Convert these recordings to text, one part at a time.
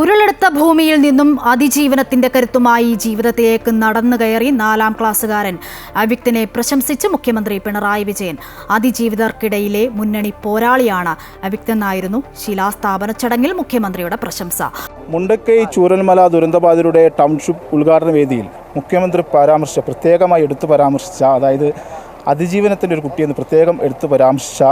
ഉരുളെടുത്ത ഭൂമിയിൽ നിന്നും അതിജീവനത്തിന്റെ കരുത്തുമായി ജീവിതത്തിലേക്ക് നടന്നു കയറി നാലാം ക്ലാസ്സുകാരൻ. അവ്യക്തിനെ പ്രശംസിച്ച് മുഖ്യമന്ത്രി പിണറായി വിജയൻ. അതിജീവിതർക്കിടയിലെ മുന്നണി പോരാളിയാണ് അവ്യക്തെന്നായിരുന്നു ശിലാസ്ഥാപന ചടങ്ങിൽ മുഖ്യമന്ത്രിയുടെ പ്രശംസ. മുണ്ടക്കൈ ചൂരൽമല ദുരന്തബാധിതരുടെ ടൗൺഷിപ്പ് ഉദ്ഘാടന വേദിയിൽ മുഖ്യമന്ത്രി പരാമർശിച്ച പ്രത്യേകമായി എടുത്തു പരാമർശിച്ച അതായത് അതിജീവനത്തിന്റെ ഒരു കുട്ടിയെന്ന് പ്രത്യേകം എടുത്തു പരാമർശിച്ച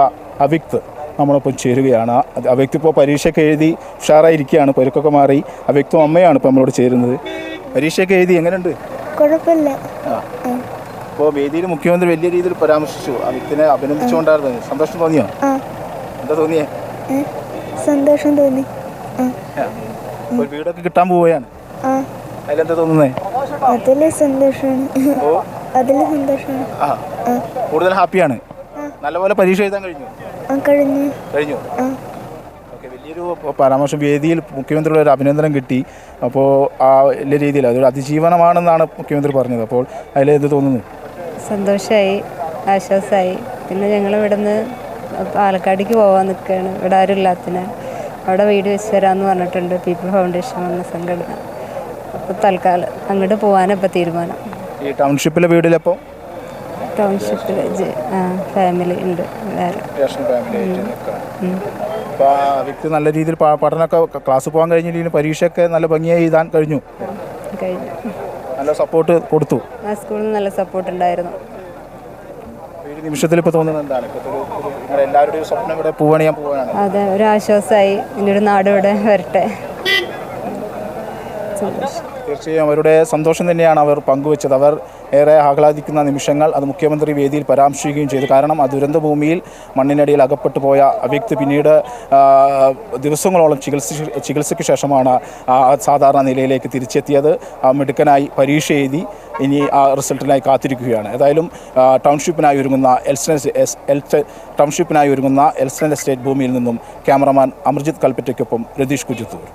അവിക്ത്. നമ്മളൊപ്പം ചേരുകയാണ്. ആ വ്യക്തി ഇപ്പോൾ പരീക്ഷയൊക്കെ എഴുതി ഉഷാറായിരിക്കുകയാണ് പരുക്കൊക്കെ മാറി. ആ വ്യക്തി അമ്മയാണ് ഇപ്പോൾ നമ്മളോട് ചേരുന്നത്. പരീക്ഷയൊക്കെ എഴുതി എങ്ങനെയുണ്ട് കുഴപ്പമില്ല. അപ്പോൾ വേദിയിൽ മുഖ്യമന്ത്രി വലിയ രീതിയിൽ പരാമർശിച്ചു. ആ വ്യക്തിനെ അഭിനന്ദിച്ചുകൊണ്ടായിരുന്നു. സന്തോഷം തോന്നിയോ? എന്താ തോന്നിയേ? സന്തോഷം തോന്നി. ഒരു വീടൊക്കെ കിട്ടാൻ പോവുകയാണ്. അതിലെന്താ തോന്നുന്നേ? അതിൽ സന്തോഷമാണ് അതിൽ സന്തോഷമാണ് കൂടുതൽ ഹാപ്പിയാണ്. നല്ലപോലെ പരീക്ഷ എഴുതാൻ കഴിഞ്ഞു. കഴിഞ്ഞു. കഴിഞ്ഞു? വലിയൊരു പരാമർശം വേദിയിൽ മുഖ്യമന്ത്രിയുടെ ഒരു അഭിനന്ദനം കിട്ടി. അപ്പോൾ ആ വലിയ രീതിയിൽ അതൊരു അതിജീവനമാണെന്നാണ് മുഖ്യമന്ത്രി പറഞ്ഞത്. അപ്പോൾ അതിൽ എന്ത് തോന്നുന്നു? സന്തോഷമായി ആശ്വാസമായി പിന്നെ ഞങ്ങൾ ഇവിടുന്ന് പാലക്കാടേക്ക് പോകാൻ നിൽക്കുകയാണ്. ഇവിടെ ആരും ഇല്ലാത്തതിന് അവിടെ വീട് വെച്ച് തരാമെന്ന് പറഞ്ഞിട്ടുണ്ട് പീപ്പിൾ ഫൗണ്ടേഷൻ എന്ന സംഘടന. അപ്പോൾ തൽക്കാലം അങ്ങോട്ട് പോകാനപ്പോൾ തീരുമാനം. ഈ ടൗൺഷിപ്പിലെ വീടിലപ്പോൾ ടൗൺഷിപ്പിൽ ഫാമിലി ഉണ്ട് വേറെ. വ്യക്തി നല്ല രീതിയിൽ പഠനമൊക്കെ ക്ലാസ് പോകാൻ കഴിഞ്ഞില്ലെങ്കിലും പരീക്ഷയൊക്കെ നല്ല ഭംഗിയായി എഴുതാൻ കഴിഞ്ഞു. നല്ല സപ്പോർട്ട് കൊടുത്തു. ആ സ്കൂളിൽ നല്ല സപ്പോർട്ട് ഉണ്ടായിരുന്നു. ഈ നിമിഷത്തിൽ ഇപ്പോൾ തോന്നുന്നത് എന്താണ്? ഒരു- ഒരു എല്ലാവരുടെയും സ്വപ്നം ഇവിടെ പൂവണിയാൻ പോവുകയാണ് അതെ ഒരു ആശ്വാസമായി. ഇനി ഒരു നാട് ഇവിടെ വരട്ടെ. തീർച്ചയായും അവരുടെ സന്തോഷം തന്നെയാണ് അവർ പങ്കുവച്ചത്. അവർ ഏറെ ആഹ്ലാദിക്കുന്ന നിമിഷങ്ങൾ അത് മുഖ്യമന്ത്രി വേദിയിൽ പരാമർശിക്കുകയും ചെയ്തു. കാരണം ആ ദുരന്ത ഭൂമിയിൽ മണ്ണിനടിയിൽ അകപ്പെട്ടു പോയ വ്യക്തി പിന്നീട് ദിവസങ്ങളോളം ചികിത്സ ചികിത്സയ്ക്ക് ശേഷമാണ് സാധാരണ നിലയിലേക്ക് തിരിച്ചെത്തിയത്. മിടുക്കനായി പരീക്ഷ എഴുതി ഇനി ആ റിസൾട്ടിനായി കാത്തിരിക്കുകയാണ്. ഏതായാലും ടൗൺഷിപ്പിനായി ഒരുങ്ങുന്ന എൽസ്റ്റൻ ടൗൺഷിപ്പിനായി ഒരുങ്ങുന്ന എൽസ്റ്റൻ എസ്റ്റേറ്റ് ഭൂമിയിൽ നിന്നും ക്യാമറമാൻ അമർജിത് കൽപ്പറ്റയ്ക്കൊപ്പം രതീഷ് കുജത്തൂർ